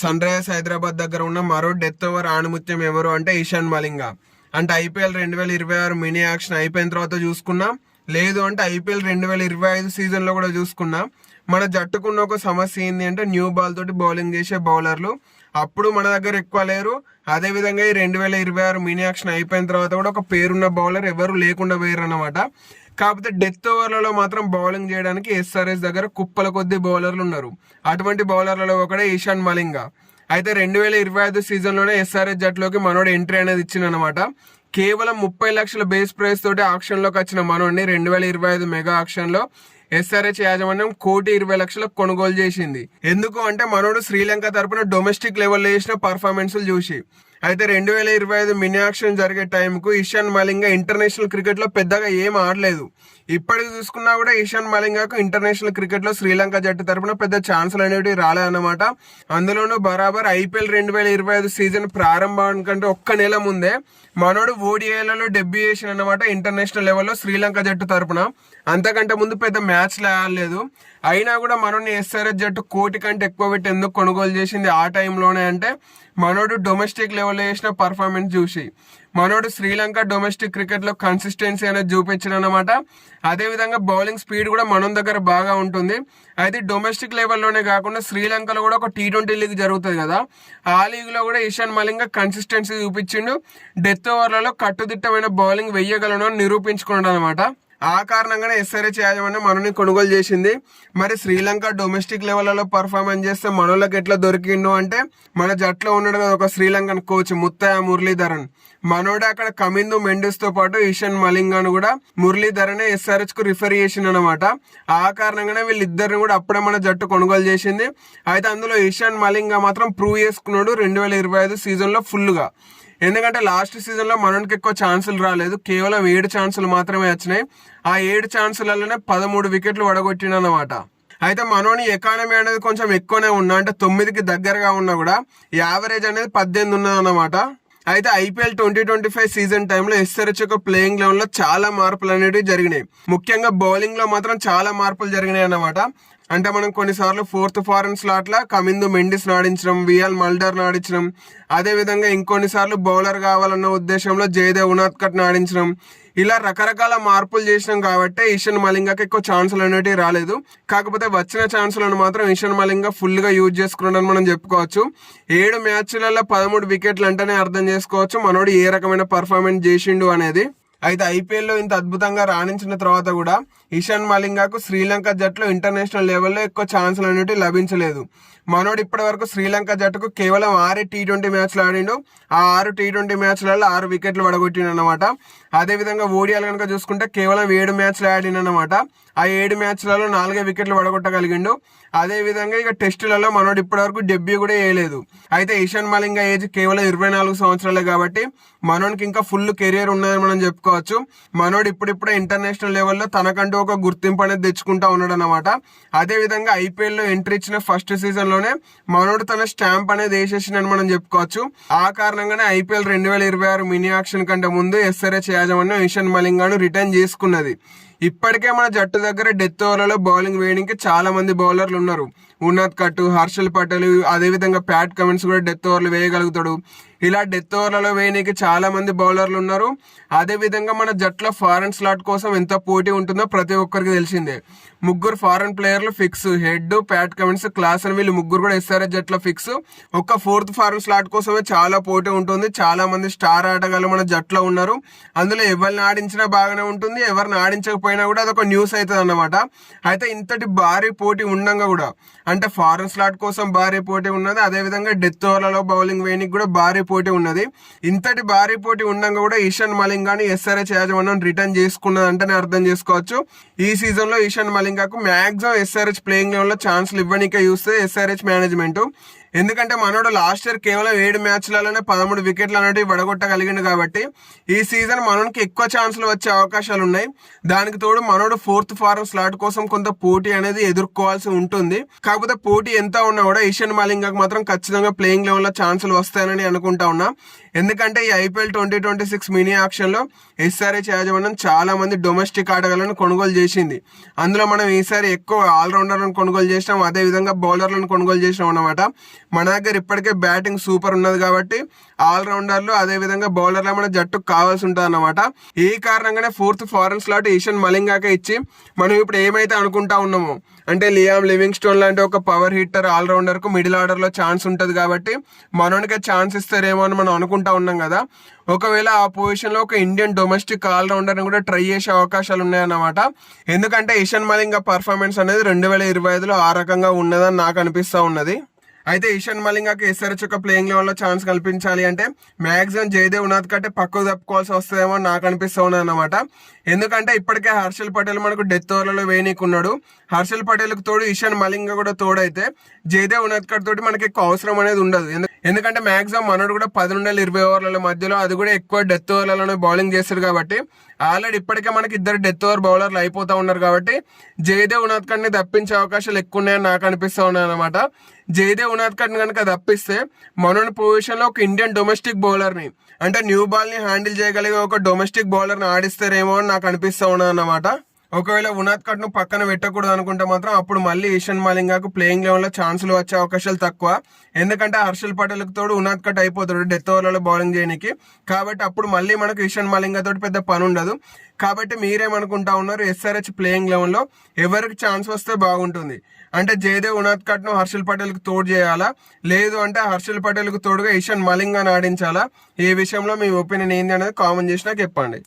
Sun Risers Hyderabad దగ్గర ఉన్న మరో డెత్ ఓవర్ ఆణిముత్యం ఎవరు అంటే ఇషాన్ మలింగ. అంటే ఐపీఎల్ రెండు వేల ఇరవై ఆరు మినీ యాక్షన్ అయిపోయిన తర్వాత చూసుకున్నాం. లేదు అంటే ఐపీఎల్ రెండు వేల ఇరవై ఐదు సీజన్లో కూడా చూసుకున్నాం. మన జట్టుకున్న ఒక సమస్య ఏంటి అంటే న్యూ బాల్ తోటి బౌలింగ్ చేసే బౌలర్లు అప్పుడు మన దగ్గర ఎక్కువ లేరు. అదే విధంగా ఈ రెండు వేల ఇరవై ఆరు మినీ యాక్షన్ అయిపోయిన తర్వాత కూడా ఒక పేరున్న బౌలర్ ఎవరు లేకుండా పోయారు అనమాట కాకపోతే డెత్ ఓవర్లలో మాత్రం బౌలింగ్ చేయడానికి ఎస్ఆర్ఎస్ దగ్గర కుప్పల కొద్ది బౌలర్లు ఉన్నారు. అటువంటి బౌలర్లలో ఒకడే ఈశాన్ మలింగా. అయితే రెండు వేల ఇరవై ఐదు సీజన్లోనే ఎస్ఆర్ఎస్ జట్టులోకి మనోడు ఎంట్రీ అనేది ఇచ్చిందనమాట కేవలం ముప్పై లక్షల బేస్ ప్రైస్ తోటి ఆక్షన్లోకి వచ్చిన మనోడిని రెండు వేల ఇరవై ఐదు మెగా ఆక్షన్లో ఎస్ఆర్హెచ్ యాజమాన్యం కోటి ఇరవై లక్షలకు కొనుగోలు చేసింది. ఎందుకు అంటే మనోడు శ్రీలంక తరపున డొమెస్టిక్ లెవెల్లో చేసిన పర్ఫార్మెన్స్లు చూసి. అయితే రెండు వేల ఇరవై ఐదు మినీ యాక్షన్ జరిగే టైంకు ఇషాన్ మలింగా ఇంటర్నేషనల్ క్రికెట్లో పెద్దగా ఏం ఆడలేదు. ఇప్పటికి చూసుకున్నా కూడా ఇషాన్ మలింగాకు ఇంటర్నేషనల్ క్రికెట్లో శ్రీలంక జట్టు తరపున పెద్ద ఛాన్సులు అనేవి రాలేదన్నమాట. అందులోనూ బరాబర్ ఐపీఎల్ రెండు వేల ఇరవై ఐదు సీజన్ ప్రారంభానికంటే ఒక్క నెల ముందే మనోడు ఓడిఐలలో డెబ్యూ చేసిన అనమాట ఇంటర్నేషనల్ లెవెల్లో శ్రీలంక జట్టు తరపున. అంతకంటే ముందు పెద్ద మ్యాచ్లు ఆడలేదు. అయినా కూడా మనోడిని ఎస్ఆర్ఎస్ జట్టు కోటి కంటే ఎక్కువ పెట్టి ఎందుకు కొనుగోలు చేసింది ఆ టైంలోనే అంటే మనోడు డొమెస్టిక్ లెవెల్ లెవెల్లో చేసిన పర్ఫార్మెన్స్ చూసి. మనోడు శ్రీలంక డొమెస్టిక్ క్రికెట్లో కన్సిస్టెన్సీ అనేది చూపించడం అనమాట అదేవిధంగా బౌలింగ్ స్పీడ్ కూడా మనం దగ్గర బాగా ఉంటుంది. అయితే డొమెస్టిక్ లెవెల్లోనే కాకుండా శ్రీలంకలో కూడా ఒక టీ ట్వంటీ లీగ్ జరుగుతుంది కదా. ఆ లీగ్లో కూడా ఇషాన్ మలింగ కన్సిస్టెన్సీ చూపించిండు. డెత్ ఓవర్లలో కట్టుదిట్టమైన బౌలింగ్ వెయ్యగలను అని నిరూపించుకున్నాడు అనమాట ఆ కారణంగానే ఎస్ఆర్హెచ్ యాజమాన్యం మనని కొనుగోలు చేసింది. మరి శ్రీలంక డొమెస్టిక్ లెవెల్లో పర్ఫార్మెన్స్ చేస్తే మనోళ్ళకి ఎట్లా దొరికిండు అంటే మన జట్లో ఉన్నాడు కదా ఒక శ్రీలంకన్ కోచ్ ముత్తయ్య మురళీధరన్. మనోడే అక్కడ కమిందు మెండిస్తో పాటు ఈశాన్ మలింగాను కూడా మురళీధరనే ఎస్ఆర్హెచ్కు రిఫర్ చేసిండు అనమాట ఆ కారణంగానే వీళ్ళిద్దరిని కూడా అప్పుడే మన జట్టు కొనుగోలు చేసింది. అయితే అందులో ఈశాన్ మలింగా మాత్రం ప్రూవ్ చేసుకున్నాడు రెండు వేల ఇరవై ఐదు సీజన్లో ఫుల్గా. ఎందుకంటే లాస్ట్ సీజన్లో మనోనికి ఎక్కువ ఛాన్సులు రాలేదు. కేవలం ఏడు ఛాన్సులు మాత్రమే వచ్చినాయి. ఆ ఏడు ఛాన్సులలోనే పదమూడు వికెట్లు వడగొట్టినమాట అయితే మనోని ఎకానమీ అనేది కొంచెం ఎక్కువనే ఉన్నా అంటే తొమ్మిదికి దగ్గరగా ఉన్నా కూడా యావరేజ్ అనేది పద్దెనిమిది ఉన్నదన్నమాట. అయితే IPL twenty twenty five season టైంలో ఎస్ఆర్హెచ్ యొక్క ప్లేయింగ్ లెవెన్లో చాలా మార్పులు అనేవి జరిగినాయి. ముఖ్యంగా బౌలింగ్లో మాత్రం చాలా మార్పులు జరిగినాయి అన్నమాట. అంటే మనం కొన్నిసార్లు ఫోర్త్ ఫారెన్ స్లాట్ల కమిందు మెండిస్ నాడించడం విఎల్ మల్డర్ నాడించడం అదేవిధంగా ఇంకొన్నిసార్లు బౌలర్ కావాలన్న ఉద్దేశంలో జయదేవ్ ఉనాథ్కట్ నాడించడం ఇలా రకరకాల మార్పులు చేసినాం కాబట్టి ఈషన్ మలింగాకి ఎక్కువ ఛాన్సులు అనేటివి రాలేదు. కాకపోతే వచ్చిన ఛాన్సులను మాత్రం ఈషన్ మలింగా ఫుల్గా యూజ్ చేసుకున్నాడని మనం చెప్పుకోవచ్చు. ఏడు మ్యాచ్లలో పదమూడు వికెట్లు అంటేనే అర్థం చేసుకోవచ్చు మనోడు ఏ రకమైన పర్ఫార్మెన్స్ చేసిండు అనేది. అయితే ఐపీఎల్లో ఇంత అద్భుతంగా రాణించిన తర్వాత కూడా ఇషాన్ మలింగాకు శ్రీలంక జట్టులో ఇంటర్నేషనల్ లెవెల్లో ఎక్కువ ఛాన్సులు అనేవి లభించలేదు. మనోడు ఇప్పటి వరకు శ్రీలంక జట్టుకు కేవలం ఆరు టీ ట్వంటీ మ్యాచ్లు ఆడిండు. ఆ ఆరు టీ ట్వంటీ మ్యాచ్లలో ఆరు వికెట్లు పడగొట్టిండు అనమాట అదేవిధంగా ఓడియాలు కనుక చూసుకుంటే కేవలం ఏడు మ్యాచ్లు ఆడినమాట ఆ ఏడు మ్యాచ్లలో నాలుగే వికెట్లు పడగొట్టగలిగిండు అదేవిధంగా ఇక టెస్టులలో మనోడు ఇప్పటివరకు డెబ్యూ కూడా వేయలేదు. అయితే ఇషాన్ మలింగ ఏజ్ కేవలం ఇరవై నాలుగు సంవత్సరాలే కాబట్టి మనోడికి ఇంకా ఫుల్ కెరియర్ ఉన్నదని మనం చెప్పుకోవచ్చు. మనోడు ఇప్పుడిప్పుడే ఇంటర్నేషనల్ లెవెల్లో తనకంటూ ఒక గుర్తింపు అనేది తెచ్చుకుంటా ఉన్నాడు అనమాట అదేవిధంగా ఐపీఎల్లో ఎంట్రీ ఇచ్చిన ఫస్ట్ సీజన్లోనే మనోడు తన స్టాంప్ అనేది వేసేసిందని మనం చెప్పుకోవచ్చు. ఆ కారణంగానే ఐపీఎల్ రెండు వేల ఇరవై ఆరు మినీ ఆక్షన్ కంటే ముందు ఎస్ఆర్హెచ్ యాజమాన్యం ఇషాన్ మలింగాను రిటర్న్ చేసుకున్నది. ఇప్పటికే మన జట్టు దగ్గర డెత్ ఓవర్లలో బౌలింగ్ వేయడానికి చాలా మంది బౌలర్లు ఉన్నారు. ఉన్నత్ కట్టు హర్షల్ పటేల్ అదేవిధంగా ప్యాట్ కమెంట్స్ కూడా డెత్ ఓవర్లు వేయగలుగుతాడు. ఇలా డెత్ ఓవర్లలో వేయడానికి చాలా మంది బౌలర్లు ఉన్నారు. అదేవిధంగా మన జట్లో ఫారెన్ స్లాట్ కోసం ఎంత పోటీ ఉంటుందో ప్రతి ఒక్కరికి తెలిసిందే. ముగ్గురు ఫారెన్ ప్లేయర్లు fix Head Pat Cummins Klaasen అని వీళ్ళు ముగ్గురు కూడా ఎస్ఆర్ఎస్ జట్లో ఫిక్స్ ఒక్క ఫోర్త్ ఫారెన్ స్లాట్ కోసమే చాలా పోటీ ఉంటుంది. చాలా మంది స్టార్ ఆటగాళ్ళు మన జట్లో ఉన్నారు. అందులో ఎవరిని ఆడించినా బాగానే ఉంటుంది. ఎవరిని ఆడించకపోయినా కూడా అదొక న్యూస్ అవుతుంది అన్నమాట అయితే ఇంతటి భారీ పోటీ ఉండంగా కూడా అంటే ఫారెన్ స్లాట్ కోసం భారీ పోటీ ఉన్నది. అదేవిధంగా డెత్ ఓవర్లలో బౌలింగ్ వేయనికి కూడా భారీ పోటీ ఉన్నది. ఇంతటి భారీ పోటీ ఉండగా కూడా ఈశాన్ మలింగాని ఎస్ఆర్హెచ్ యాజమాన్యం రిటర్న్ చేసుకున్నది అంటేనే అర్థం చేసుకోవచ్చు. ఈ సీజన్లో ఈశాన్ మలింగాకు మాక్సిమం ఎస్ఆర్హెచ్ ప్లేయింగ్లో ఛాన్స్లు ఇవ్వనికే చూస్తే ఎస్ఆర్హెచ్ మేనేజ్మెంట్. ఎందుకంటే మనోడు లాస్ట్ ఇయర్ కేవలం ఏడు మ్యాచ్లలోనే పదమూడు వికెట్లు అనేటివి వడగొట్టగలిగిండు కాబట్టి ఈ సీజన్ మనోడికి ఎక్కువ ఛాన్సులు వచ్చే అవకాశాలు ఉన్నాయి. దానికి తోడు మనోడు ఫోర్త్ ఫారం స్లాట్ కోసం కొంత పోటీ అనేది ఎదుర్కోవాల్సి ఉంటుంది. కాకపోతే పోటీ ఎంత ఉన్నా కూడా ఈషన్ మాలింగాకు మాత్రం ఖచ్చితంగా ప్లేయింగ్ లెవెల్లో ఛాన్సులు వస్తాయని అనుకుంటా ఉన్నా. ఎందుకంటే ఈ IPL twenty twenty six mini ఆక్షన్లో SRH యాజమాన్యం చాలా మంది డొమెస్టిక్ ఆటగాళ్ళను కొనుగోలు చేసింది. అందులో మనం ఈసారి ఎక్కువ ఆల్రౌండర్లను కొనుగోలు చేసినాం అదే విధంగా బౌలర్లను కొనుగోలు చేసినాం అనమాట మన దగ్గర ఇప్పటికే బ్యాటింగ్ సూపర్ ఉన్నది కాబట్టి ఆల్రౌండర్లు అదే విధంగా బౌలర్లు మన జట్టుకు కావాల్సి ఉంటుంది అనమాట ఈ కారణంగానే ఫోర్త్ ఫారెన్ స్లాట్ ఈషన్ మలింగాకే ఇచ్చి మనం ఇప్పుడు ఏమైతే అనుకుంటా ఉన్నామో అంటే లియామ్ లివింగ్ స్టోన్ లాంటి ఒక పవర్ హిట్టర్ ఆల్రౌండర్కు మిడిల్ ఆర్డర్లో ఛాన్స్ ఉంటుంది కాబట్టి మనోనికే ఛాన్స్ ఇస్తారేమో అని మనం అనుకుంటాం ఉన్నాం కదా. ఒకవేళ ఆ పొజిషన్లో ఒక ఇండియన్ డొమెస్టిక్ ఆల్రౌండర్ని కూడా ట్రై చేసే అవకాశాలు ఉన్నాయన్నమాట. ఎందుకంటే ఇషన్ మలింగ పర్ఫార్మెన్స్ అనేది రెండు వేల ఇరవై ఐదులో ఆ రకంగా ఉన్నదని నాకు అనిపిస్తా ఉన్నది. అయితే ఇషాన్ మలింగాకి ఎస్ఆర్హెచ్ యొక్క ప్లేయింగ్ లెవెల్లో ఛాన్స్ కల్పించాలి అంటే మాక్సిమం జయదేవ్ ఉన్నది కంటే పక్కకు తప్పుకోవాల్సి వస్తుందేమో అని నాకు అనిపిస్తూ ఉన్నది అనమాట ఎందుకంటే ఇప్పటికే హర్షల్ పటేల్ మనకు డెత్ ఓవర్లలో వేయనీకున్నాడు. హర్షల్ పటేల్కి తోడు ఇషాన్ మలింగ కూడా తోడైతే జయదేవ్ ఉన్నది తోటి మనకి ఎక్కువ అవసరం అనేది ఉండదు. ఎందు- ఎందుకంటే మాక్సిమం మనడు కూడా పది నుండి ఇరవై ఓవర్ల మధ్యలో అది కూడా ఎక్కువ డెత్ ఓవర్లలోనే బౌలింగ్ చేస్తాడు కాబట్టి ఆల్రెడీ ఇప్పటికే మనకి ఇద్దరు డెత్ ఓవర్ బౌలర్లు అయిపోతూ ఉన్నారు కాబట్టి జయదేవ్ ఉనాద్కర్ తప్పించే అవకాశాలు ఎక్కువ ఉన్నాయని నాకు అనిపిస్తూ ఉన్నాయి అనమాట జయదేవ్ ఉనాద్కర్ కనుక తప్పిస్తే మనోని పొజిషన్లో ఒక ఇండియన్ డొమెస్టిక్ బౌలర్ని అంటే న్యూ బాల్ని హ్యాండిల్ చేయగలిగే ఒక డొమెస్టిక్ బౌలర్ని ఆడిస్తారేమో అని నాకు అనిపిస్తూ ఉన్నది అన్నమాట ఒకవేళ ఉనాద్ కట్ను పక్కన పెట్టకూడదు అనుకుంటే మాత్రం అప్పుడు మళ్ళీ ఈశాన్ మాలింగాకు ప్లేయింగ్ లెవెన్లో ఛాన్సులు వచ్చే అవకాశాలు తక్కువ. ఎందుకంటే హర్షల్ పటేల్ తోడు ఉనాద్ కట్ అయిపోతాడు డెత్ ఓవర్లలో బౌలింగ్ చేయడానికి కాబట్టి అప్పుడు మళ్ళీ మనకు ఈశాన్ మాలింగా తోటి పెద్ద పని ఉండదు. కాబట్టి మీరేమనుకుంటా ఉన్నారు? ఎస్ఆర్హెచ్ ప్లేయింగ్ లెవెన్లో ఎవరికి ఛాన్స్ వస్తే బాగుంటుంది? అంటే జయదేవ్ ఉనాద్ కట్ను హర్షల్ పటేల్కు తోడు చేయాలా? లేదు అంటే హర్షల్ పటేల్కు తోడుగా ఈశాన్ మలింగాని ఆడించాలా? ఈ విషయంలో మీ ఒపీనియన్ ఏంది అనేది కామెంట్ చేసినా చెప్పండి.